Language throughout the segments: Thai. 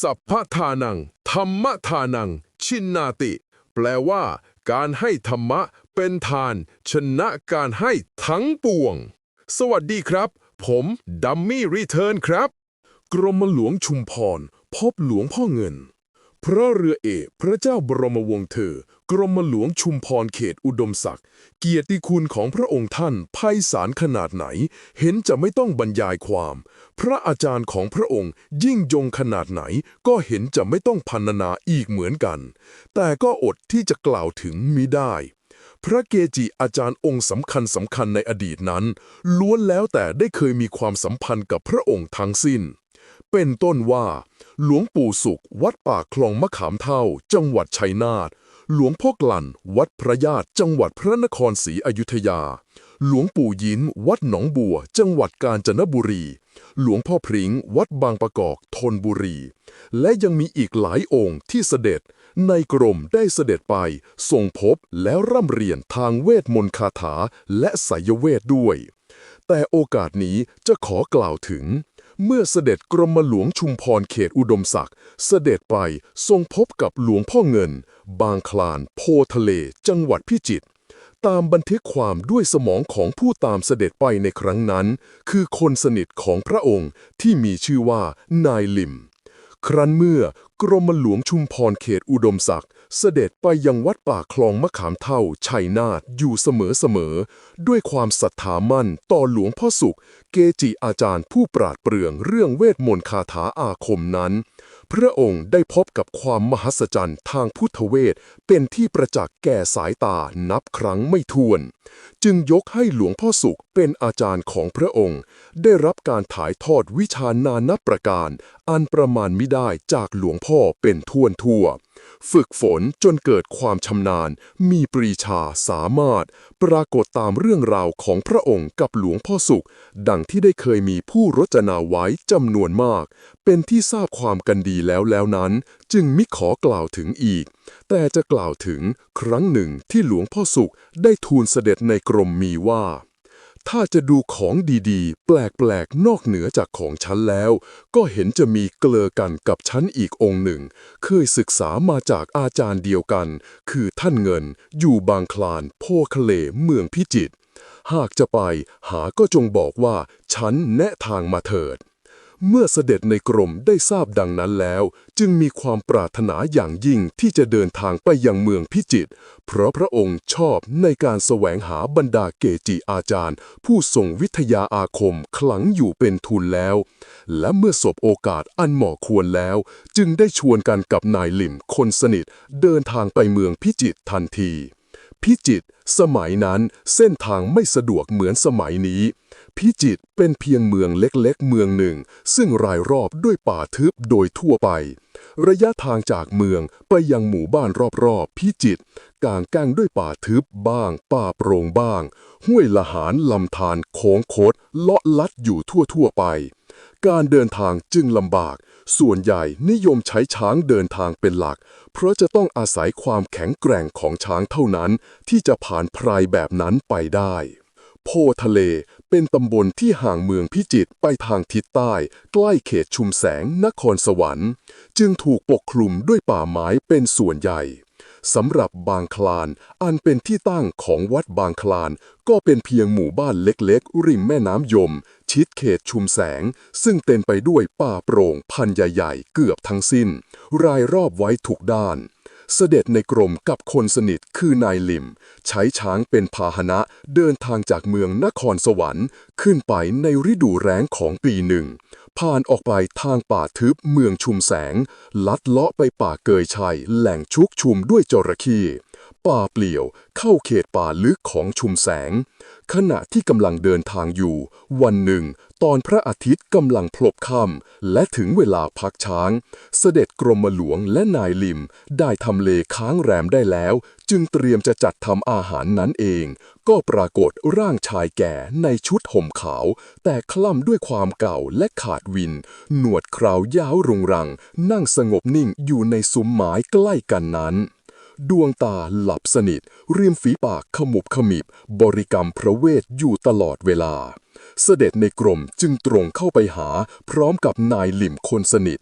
สัพพทานัง ธรรมทานัง ชินนาติ แปลว่า การให้ธรรมะเป็นทาน ชนะการให้ทั้งปวง สวัสดีครับ ผมดัมมี่รีเทิร์นครับ กรมหลวงชุมพร พบหลวงพ่อเงิน พระเรือเอกพระเจ้าบรมวงศ์เธอ กรมหลวงชุมพรเขตอุดมศักดิ์ เกียรติคุณของพระองค์ท่านไพศาลขนาดไหน เห็นจะไม่ต้องบรรยายความ พระอาจารย์ของพระองค์ยิ่งยงขนาดไหน ก็เห็นจะไม่ต้องพรรณนาอีกเหมือนกัน แต่ก็อดที่จะกล่าวถึงมิได้ พระเกจิอาจารย์องค์สำคัญสำคัญในอดีตนั้น ล้วนแล้วแต่ได้เคยมีความสัมพันธ์กับพระองค์ทั้งสิ้น เป็นต้นว่า หลวงปู่สุข วัดป่าคลองมะขามเท่า จังหวัดชัยนาทหลวงพ่อกลั่น วัดพระญาติจังหวัดพระนครศรีอยุธยา หลวงปู่ยินวัดหนองบัว จังหวัดกาญจนบุรี หลวงพ่อพริ้ง วัดบางประกอบธนบุรี และยังมีอีกหลายองค์ที่เสด็จ ในกรมได้เสด็จไปทรงพบแล้วร่ำเรียนทางเวทมนต์คาถาและไสยเวทด้วย แต่โอกาสนี้จะขอกล่าวถึง เมื่อเสด็จกรมหลวงชุมพรเขตอุดมศักดิ์เสด็จไปทรงพบกับหลวงพ่อเงิน บางคลาน โพทะเล จังหวัดพิจิตรตามบันทึกความด้วยสมองของผู้ตามเสด็จไปในครั้งนั้น คือคนสนิทของพระองค์ที่มีชื่อว่านายลิม ครั้นเมื่อกรมหลวงชุมพรเขตอุดมศักดิ์ เสด็จไปยังวัดป่าคลองมะขามเท่าชัยนาทอยู่เสมอๆ ด้วยความศรัทธามั่นต่อหลวงพ่อสุข เกจิอาจารย์ผู้ปราดเปรื่องเรื่องเวทมนต์คาถาอาคมนั้น พระองค์ได้พบกับความมหัศจรรย์ทางพุทธเวทเป็นที่ประจักษ์แก่สายตานับครั้งไม่ถ้วน จึงยกให้หลวงพ่อสุขเป็นอาจารย์ของพระองค์ ได้รับการถ่ายทอดวิชานานับประการ อันประมาณไม่ได้จากหลวงพ่อเป็นท่วนทั่ว ฝึกฝนจนเกิดความชำนาญ มีปรีชาสามารถ ปรากฏตามเรื่องราวของพระองค์กับหลวงพ่อสุข ดังที่ได้เคยมีผู้รจนาไว้จำนวนมาก เป็นที่ทราบความกันดีแล้วแล้วนั้น จึงมิขอกล่าวถึงอีก แต่จะกล่าวถึงครั้งหนึ่งที่หลวงพ่อสุขได้ทูลเสด็จในกรมมีว่า ถ้าจะดูของดีๆ แปลกๆ นอกเหนือจากของฉันแล้ว ก็เห็นจะมีเกลอกันกับฉันอีกองค์หนึ่ง เคยศึกษามาจากอาจารย์เดียวกัน คือท่านเงิน อยู่บางคลาน โพคเลเมืองพิจิตร หากจะไปหาก็จงบอกว่า ฉันแนะทางมาเถิด เมื่อเสด็จในกรมได้ทราบดังนั้นแล้ว จึงมีความปรารถนาอย่างยิ่งที่จะเดินทางไปยังเมืองพิจิตรเพราะพระองค์ชอบในการแสวงหาบรรดาเกจิอาจารย์ ผู้ทรงวิทยาอาคมขลังอยู่เป็นทุนแล้ว และเมื่อสบโอกาสอันเหมาะควรแล้ว จึงได้ชวนกันกับนายหลิมคนสนิท เดินทางไปเมืองพิจิตรทันที พิจิตรสมัยนั้นเส้นทางไม่สะดวกเหมือนสมัยนี้ พิจิตเป็นเพียงเมืองเล็กๆ เมืองหนึ่ง ซึ่งรายรอบด้วยป่าทึบโดยทั่วไป ระยะทางจากเมืองไปยังหมู่บ้านรอบๆ พิจิตกางแก้งด้วยป่าทึบบ้าง ป่าโปร่งบ้าง ห้วยละหารลำธารโค้งคดเลาะลัดอยู่ทั่วๆไป การเดินทางจึงลำบาก ส่วนใหญ่นิยมใช้ช้างเดินทางเป็นหลัก เพราะจะต้องอาศัยความแข็งแกร่งของช้างเท่านั้น ที่จะผ่านพรแบบนั้นไปได้ โพทะเล เป็นตำบลที่ห่างเมืองพิจิตรไปทางทิศใต้ ใกล้เขตชุมแสงนครสวรรค์ จึงถูกปกคลุมด้วยป่าไม้เป็นส่วนใหญ่สำหรับบางคลาน อันเป็นที่ตั้งของวัดบางคลาน ก็เป็นเพียงหมู่บ้านเล็กๆ ริมแม่น้ำยม ชิดเขตชุมแสง ซึ่งเต็มไปด้วยป่าโปร่งพันใหญ่ๆ เกือบทั้งสิ้น รายรอบไว้ทุกด้าน เสด็จในกรมกับคนสนิทคือนายลิม ใช้ช้างเป็นพาหนะเดินทางจากเมืองนครสวรรค์ ขึ้นไปในฤดูแรงของปีหนึ่ง ผ่านออกไปทางป่าทึบเมืองชุมแสง ลัดเลาะไปป่าเกยชัยแหล่งชุกชุมด้วยจระเข้ ป่าเปลี่ยว เข้าเขตป่าลึกของชุมแสง ขณะที่กำลังเดินทางอยู่ วันหนึ่ง ตอนพระอาทิตย์กำลังพลบค่ำและถึงเวลาพักช้าง เสด็จกรมหลวงและนายลิม ได้ทำเลค้างแรมได้แล้ว จึงเตรียมจะจัดทำอาหารนั้นเอง ก็ปรากฏร่างชายแก่ในชุดห่มขาว แต่คล่ำด้วยความเก่าและขาดวิน หนวดคราวยาวรุงรัง นั่งสงบนิ่งอยู่ในซุ้มไม้ใกล้กันนั้น ดวงตาหลับสนิท เริมฝีปากขมุบขมิบ บริกรรมพระเวทอยู่ตลอดเวลา เสด็จในกรมจึงตรงเข้าไปหา พร้อมกับนายหลิมคนสนิท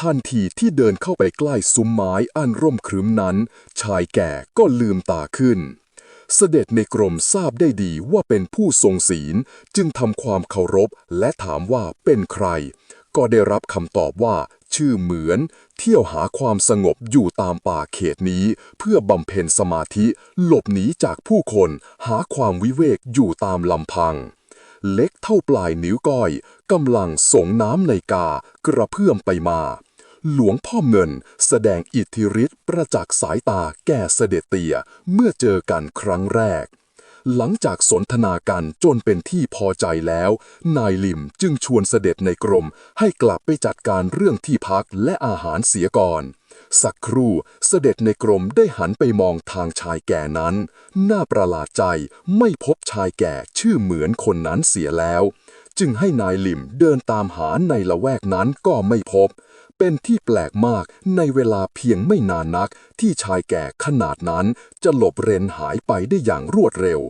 ทันทีที่เดินเข้าไปใกล้ซุ้มไม้อันร่มครึ้มนั้น ชายแก่ก็ลืมตาขึ้น เสด็จในกรมทราบได้ดีว่าเป็นผู้ทรงศีลจึงทำความเคารพและถามว่าเป็นใคร ก็ได้รับคำตอบว่า ชื่อเหมือน เที่ยวหาความสงบอยู่ตามป่าเขตนี้ เพื่อบำเพ็ญสมาธิหลบหนีจากผู้คนหาความวิเวกอยู่ตามลำพัง เล็กเท่าปลายนิ้วก้อยกำลังส่งน้ำในกากระเพื่อมไปมา หลวงพ่อเงินแสดงอิทธิฤทธิ์ประจักษ์สายตาแก่เสด็จเตียเมื่อเจอกันครั้งแรก หลังจากสนทนากันจนเป็นที่พอใจแล้ว นายลิมจึงชวนเสด็จในกรม ให้กลับไปจัดการเรื่องที่พักและอาหารเสียก่อน สักครู่เสด็จในกรมได้หันไปมองทางชายแก่นั้น น่าประหลาดใจไม่พบชายแก่ชื่อเหมือนคนนั้นเสียแล้ว จึงให้นายลิมเดินตามหาในละแวกนั้นก็ไม่พบ เป็นที่แปลกมากในเวลาเพียงไม่นานนัก ที่ชายแก่ขนาดนั้นจะหลบเร้นหายไปได้อย่างรวดเร็ว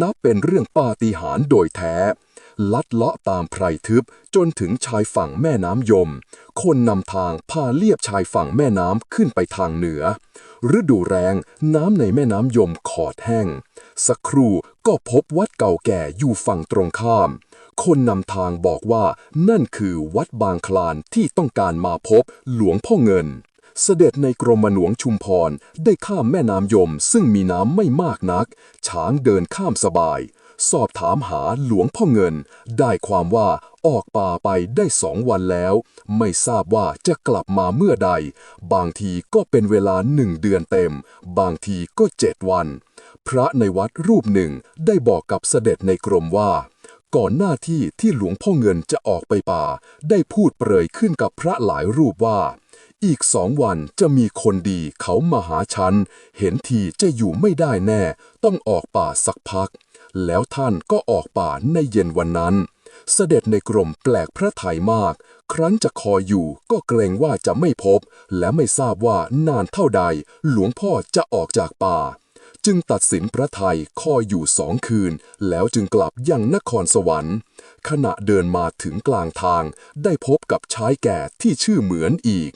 นับเป็นเรื่องปาฏิหาริย์โดยแท้ ลัดเลาะตามไพรทึบจนถึงชายฝั่งแม่น้ำยม คนนำทางพาเลียบชายฝั่งแม่น้ำขึ้นไปทางเหนือ ฤดูแรงน้ำในแม่น้ำยมขอดแห้ง สักครู่ก็พบวัดเก่าแก่อยู่ฝั่งตรงข้าม คนนำทางบอกว่านั่นคือวัดบางคลานที่ต้องการมาพบหลวงพ่อเงิน เสด็จในกรมหลวงชุมพรได้ข้ามแม่น้ำยมซึ่งมีน้ำไม่มากนัก ช้างเดินข้ามสบาย สอบถามหาหลวงพ่อเงิน ได้ความว่าออกป่าไปได้สองวันแล้ว ไม่ทราบว่าจะกลับมาเมื่อใด บางทีก็เป็นเวลาหนึ่งเดือนเต็ม บางทีก็เจ็ดวัน พระในวัดรูปหนึ่งได้บอกกับเสด็จในกรมว่า ก่อนหน้าที่ที่หลวงพ่อเงินจะออกไปป่า ได้พูดเปรยขึ้นกับพระหลายรูปว่า อีกสองวันจะมีคนดีเขามาหาฉัน เห็นทีจะอยู่ไม่ได้แน่ ต้องออกป่าสักพัก แล้วท่านก็ออกป่าในเย็นวันนั้น เสด็จในกรมแปลกพระทัยมาก ครั้นจะคอยอยู่ก็เกรงว่าจะไม่พบ และไม่ทราบว่านานเท่าใด หลวงพ่อจะออกจากป่า จึงตัดสินพระไทยคอยอยู่สองคืน แล้วจึงกลับยังนครสวรรค์ ขณะเดินมาถึงกลางทาง ได้พบกับชายแก่ที่ชื่อเหมือนอีก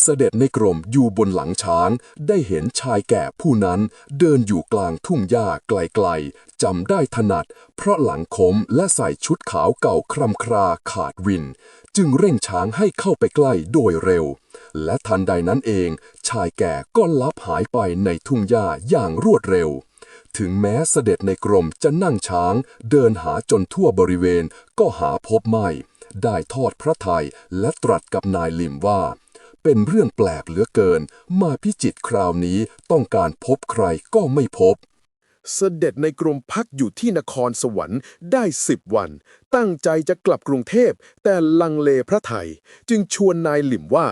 เสด็จในกรมอยู่บนหลังช้าง ได้เห็นชายแก่ผู้นั้น เดินอยู่กลางทุ่งหญ้าไกลๆจำได้ถนัด เพราะหลังคมและใส่ชุดขาวเก่าคร่ำคราขาดวิน จึงเร่งช้างให้เข้าไปใกล้โดยเร็ว และทันใดนั้นเอง ชายแก่ก็ลับหายไปในทุ่งหญ้าอย่างรวดเร็วถึงแม้เสด็จในกรมจะนั่งช้าง เดินหาจนทั่วบริเวณก็หาพบไม่ ได้ทอดพระทัยและตรัสกับนายลิมว่า เป็นเรื่องแปลกเหลือเกิน มาพิจิตคราวนี้ต้องการพบใครก็ไม่พบ เสด็จในกรมพักอยู่ที่นครสวรรค์ได้สิบวัน ตั้งใจจะกลับกรุงเทพ แต่ลังเลพระไทย จึงชวนนายหลิมว่า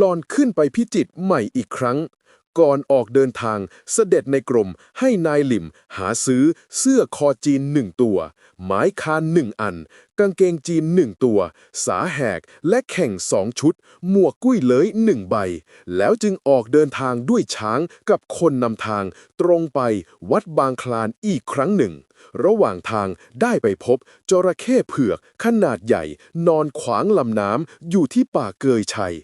ลอนขึ้นไปพิจิตใหม่อีกครั้ง ก่อนออกเดินทางเสด็จในกรมให้นายหลิม หาซื้อเสื้อคอจีนหนึ่งตัว ไม้คานหนึ่งอัน กางเกงจีนหนึ่งตัว สาแหกและแข่งสองชุด หมวกกุ้ยเลยหนึ่งใบ แล้วจึงออกเดินทางด้วยช้างกับคนนำทาง ตรงไปวัดบางคลานอีกครั้งหนึ่ง ระหว่างทางได้ไปพบจระเข้เผือกขนาดใหญ่ นอนขวางลำน้ำอยู่ที่ป่าเกยชัย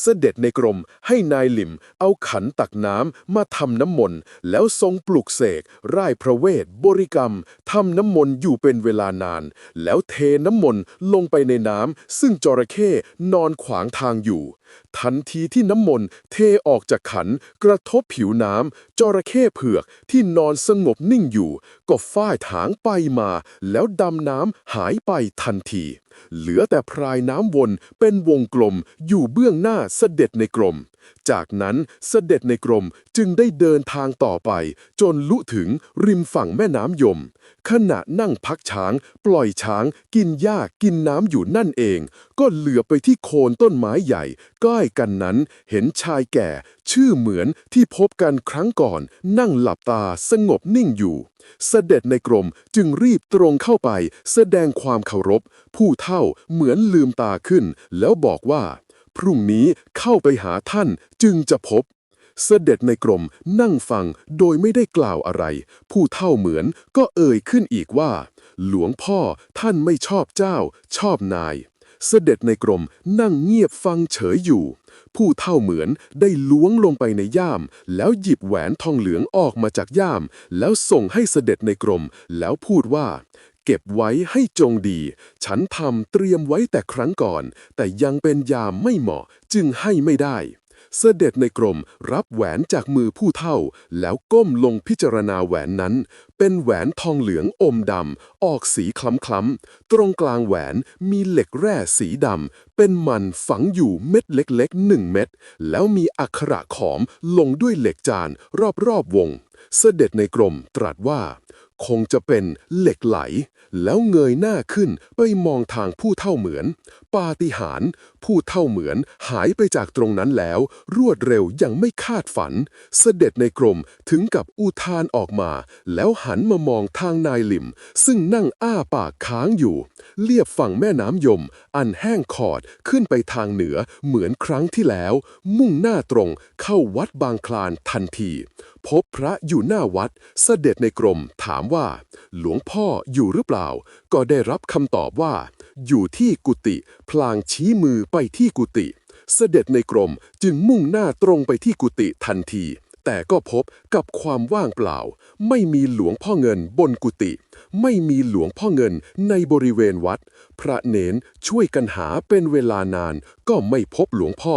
เสด็จในกรมให้นายหลิมเอาขันตักน้ำมาทำน้ำมนต์แล้วทรงปลุกเสกร่ายพระเวท บริกรรมทำน้ำมนต์อยู่เป็นเวลานาน แล้วเทน้ำมนต์ลงไปในน้ำซึ่งจระเข้นอนขวางทางอยู่ ทันทีที่น้ำมนต์เทออกจากขันกระทบผิวน้ำจระเข้เผือกที่นอนสงบนิ่งอยู่ ก็ฝ้ายถางไปมา แล้วดำน้ำหายไปทันที เหลือแต่พรายน้ำวนเป็นวงกลมอยู่เบื้องหน้าเสด็จในกรม จากนั้นเสด็จในกรมจึงได้เดินทางต่อไป จนลุถึงริมฝั่งแม่น้ำยม ขณะนั่งพักช้าง ปล่อยช้าง กินหญ้ากินน้ำอยู่นั่นเอง ก็เหลือไปที่โคนต้นไม้ใหญ่ใกล้กันนั้นเห็นชายแก่ ชื่อเหมือนที่พบกันครั้งก่อน นั่งหลับตาสงบนิ่งอยู่เสด็จในกรมจึงรีบตรงเข้าไป แสดงความเคารพ ผู้เท่าเหมือนลืมตาขึ้น แล้วบอกว่า พรุ่งนี้เข้าไปหาท่านจึงจะพบ เสด็จในกรมนั่งฟังโดยไม่ได้กล่าวอะไร ผู้เท่าเหมือนก็เอ่ยขึ้นอีกว่า หลวงพ่อท่านไม่ชอบเจ้า ชอบนาย เสด็จในกรมนั่งเงียบฟังเฉยอยู่ ผู้เท่าเหมือนได้ล้วงลงไปในย่าม แล้วหยิบแหวนทองเหลืองออกมาจากย่าม แล้วส่งให้เสด็จในกรม แล้วพูดว่า เก็บไว้ให้จงดี ฉันทำเตรียมไว้แต่ครั้งก่อน แต่ยังเป็นยามไม่เหมาะจึงให้ไม่ได้ เสด็จในกรมรับแหวนจากมือผู้เท่า แล้วก้มลงพิจารณาแหวนนั้น เป็นแหวนทองเหลืองอมดำ ออกสีคล้ำๆ ตรงกลางแหวนมีเหล็กแร่สีดำ เป็นมันฝังอยู่เม็ดเล็กๆหนึ่งเม็ด แล้วมีอักขระขอมลงด้วยเหล็กจานรอบๆวง เสด็จในกรมตรัสว่า คงจะเป็นเหล็กไหล แล้วเงยหน้าขึ้นไปมองทางผู้เท่าเหมือน ปาฏิหาริย์ผู้เท่าเหมือนหายไปจากตรงนั้นแล้ว รวดเร็วอย่างไม่คาดฝัน เสด็จในกรมถึงกับอุทานออกมา แล้วหันมามองทางนายหลิม ซึ่งนั่งอ้าปากค้างอยู่ เลียบฝั่งแม่น้ำยม อันแห้งขอดขึ้นไปทางเหนือเหมือนครั้งที่แล้ว มุ่งหน้าตรงเข้าวัดบางคลานทันที พบพระอยู่หน้าวัด เสด็จในกรมถามว่า หลวงพ่ออยู่หรือเปล่า ก็ได้รับคำตอบว่า อยู่ที่กุฏิพลางชี้มือไปที่กุฏิเสด็จในกรมจึงมุ่งหน้าตรงไปที่กุฏิทันที แต่ก็พบกับความว่างเปล่า ไม่มีหลวงพ่อเงินบนกุฏิไม่มีหลวงพ่อเงินในบริเวณวัด พระเนนช่วยกันหาเป็นเวลานานก็ไม่พบหลวงพ่อ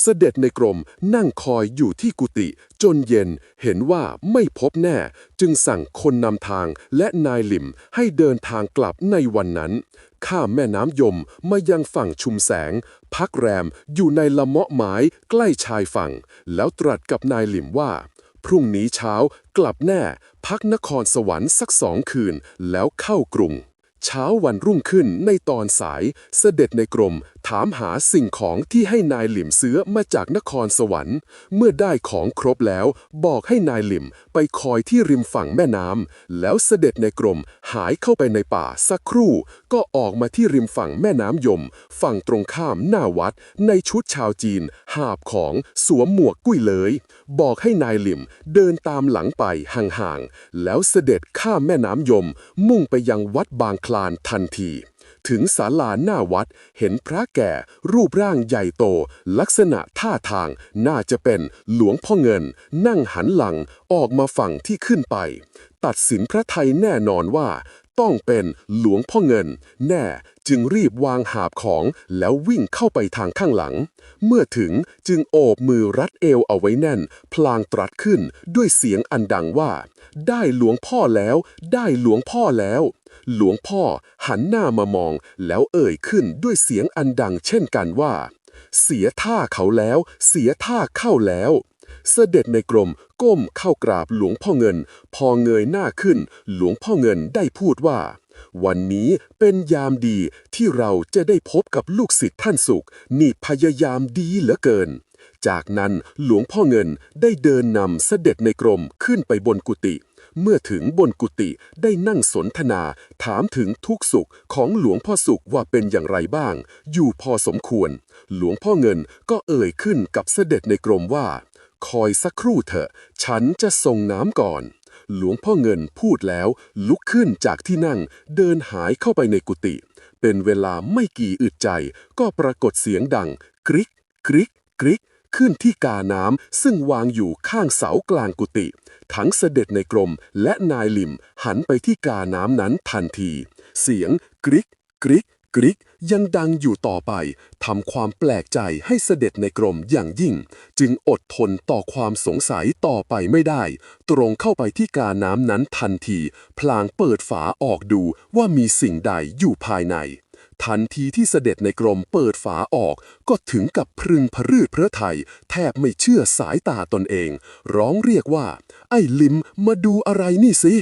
เสด็จในกรมนั่งคอยอยู่ที่กุฏิ จนเย็นเห็นว่าไม่พบแน่ จึงสั่งคนนำทางและนายหลิมให้เดินทางกลับในวันนั้น ข้ามแม่น้ำยมมายังฝั่งชุมแสง พักแรมอยู่ในละเมาะไม้ใกล้ชายฝั่ง แล้วตรัสกับนายหลิมว่า พรุ่งนี้เช้ากลับแน่ พักนครสวรรค์สักสองคืนแล้วเข้ากรุงเช้าวันรุ่งขึ้นในตอนสายเสด็จในกรม ถามหาสิ่งของที่ให้นายหลิมซื้อมาจากนครสวรรค์ เมื่อได้ของครบแล้ว บอกให้นายหลิมไปคอยที่ริมฝั่งแม่น้ำแล้วเสด็จในกรมหายเข้าไปในป่าสักครู่ ก็ออกมาที่ริมฝั่งแม่น้ำยม ฝั่งตรงข้ามหน้าวัด ในชุดชาวจีน หาบของสวมหมวกกุ้ยเลย บอกให้นายหลิมเดินตามหลังไปห่างๆแล้วเสด็จข้ามแม่น้ำยม มุ่งไปยังวัดบางคลานทันที ถึงศาลาหน้าวัด เห็นพระแก่รูปร่างใหญ่โต ลักษณะท่าทางน่าจะเป็นหลวงพ่อเงิน นั่งหันหลังออกมาฝั่งที่ขึ้นไป ตัดสินพระไทยแน่นอนว่า ต้องเป็นหลวงพ่อเงิน แน่จึงรีบวางหาบของแล้ววิ่งเข้าไปทางข้างหลัง เมื่อถึงจึงโอบมือรัดเอวเอาไว้แน่น พลางตรัสขึ้นด้วยเสียงอันดังว่า ได้หลวงพ่อแล้ว ได้หลวงพ่อแล้ว หลวงพ่อหันหน้ามามอง แล้วเอ่ยขึ้นด้วยเสียงอันดังเช่นกันว่า เสียท่าเขาแล้ว เสียท่าเข้าแล้ว เสด็จในกรมก้มเข้ากราบหลวงพ่อเงิน พอเงยหน้าขึ้น หลวงพ่อเงินได้พูดว่า วันนี้เป็นยามดีที่เราจะได้พบกับลูกศิษย์ท่านสุข นี่พยายามดีเหลือเกิน จากนั้นหลวงพ่อเงินได้เดินนำเสด็จในกรมขึ้นไปบนกุฏิเมื่อถึงบนกุฏิได้นั่งสนทนา ถามถึงทุกสุขของหลวงพ่อสุขว่าเป็นอย่างไรบ้าง อยู่พอสมควร หลวงพ่อเงินก็เอ่ยขึ้นกับเสด็จในกรมว่า คอยสักครู่เถอะ ฉันจะส่งน้ำก่อน หลวงพ่อเงินพูดแล้ว ลุกขึ้นจากที่นั่ง เดินหายเข้าไปในกุฏิเป็นเวลาไม่กี่อึดใจ ก็ปรากฏเสียงดัง กริกกริกกริกขึ้นที่กาน้ำซึ่งวางอยู่ข้างเสากลางกุฏิทั้งเสด็จในกรมและนายลิมหันไปที่กาน้ำนั้นทันที เสียงกริกกริกกริก ยังดังอยู่ต่อไปทำความแปลกใจให้เสด็จในกรมอย่างยิ่ง จึงอดทนต่อความสงสัยต่อไปไม่ได้ ตรงเข้าไปที่กาน้ำนั้นทันที พลางเปิดฝาออกดูว่ามีสิ่งใดอยู่ภายใน ทันทีที่เสด็จในกรมเปิดฝาออก ก็ถึงกับพรึงพรืดพระไทย แทบไม่เชื่อสายตาตนเอง ร้องเรียกว่า ไอ้ลิมมาดูอะไรนี่สิ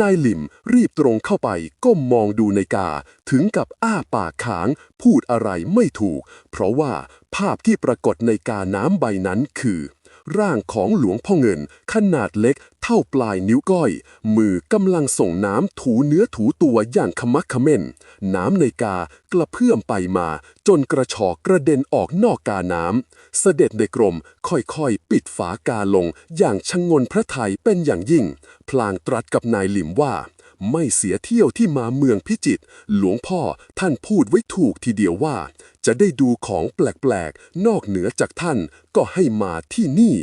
นายหลิมรีบตรงเข้าไปก้มมองดูในกา ถึงกับอ้าปากค้าง พูดอะไรไม่ถูก เพราะว่าภาพที่ปรากฏในกาน้ำใบนั้นคือ ร่างของหลวงพ่อเงินขนาดเล็ก เท่าปลายนิ้วก้อย มือกำลังส่งน้ำถูเนื้อถูตัวอย่างขมักเขม้น น้ำในกากระเพื่อมไปมา จนกระชอกกระเด็นออกนอกกาน้ำ เสด็จในกรมค่อยๆ ปิดฝากาลงอย่างชงนพระไทยเป็นอย่างยิ่ง พลางตรัสกับนายหลิมว่าไม่เสียเที่ยวที่มาเมืองพิจิตรหลวงพ่อท่านพูดไว้ถูกทีเดียวว่า จะได้ดูของแปลกๆ นอกเหนือจากท่านก็ให้มาที่นี่